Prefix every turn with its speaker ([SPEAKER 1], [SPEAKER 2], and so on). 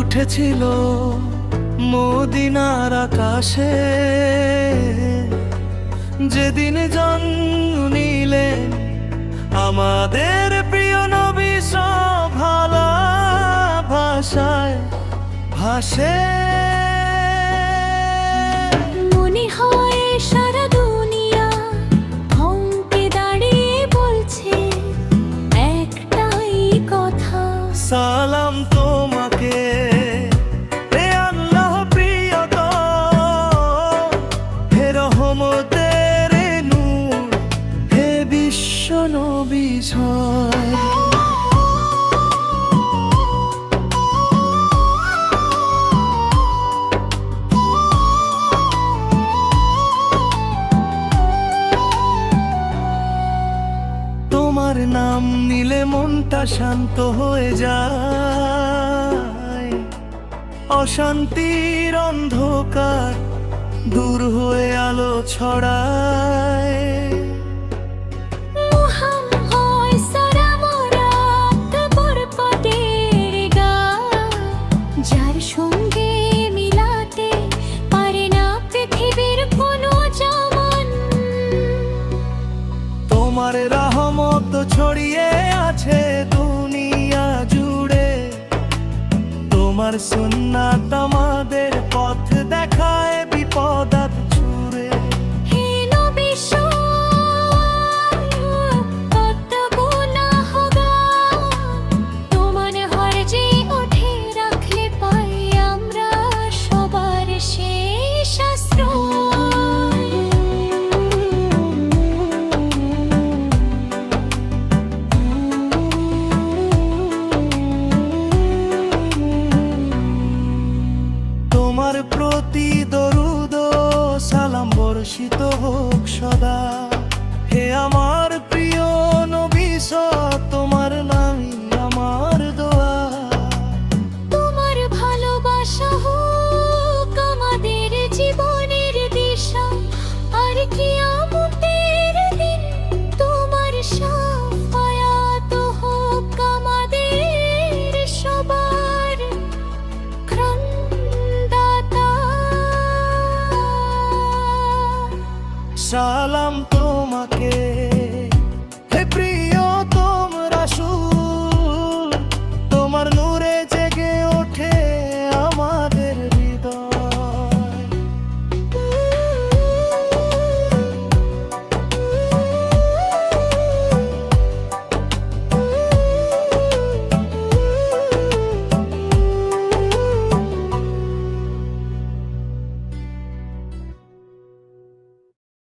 [SPEAKER 1] উঠেছিল মদিনার আকাশে। যেদিন জন্ম নিলেন আমাদের প্রিয় নবী সব ভাষায় ভাসে।
[SPEAKER 2] মনে হয়
[SPEAKER 1] রহমতের নূর হে বিশ্ব তোমার নাম নিলে মনটা শান্ত হয়ে যায়। অশান্তির অন্ধকার দূর হয়ে আলো ছড়ায়।
[SPEAKER 2] যার সঙ্গে মিলাতে পারে না পৃথিবীর কোনো জামান।
[SPEAKER 1] তোমার রহমত ছড়িয়ে আছে দুনিয়া জুড়ে। তোমার সুন্নাত আমাদের Oh. সালাম তোমাকে।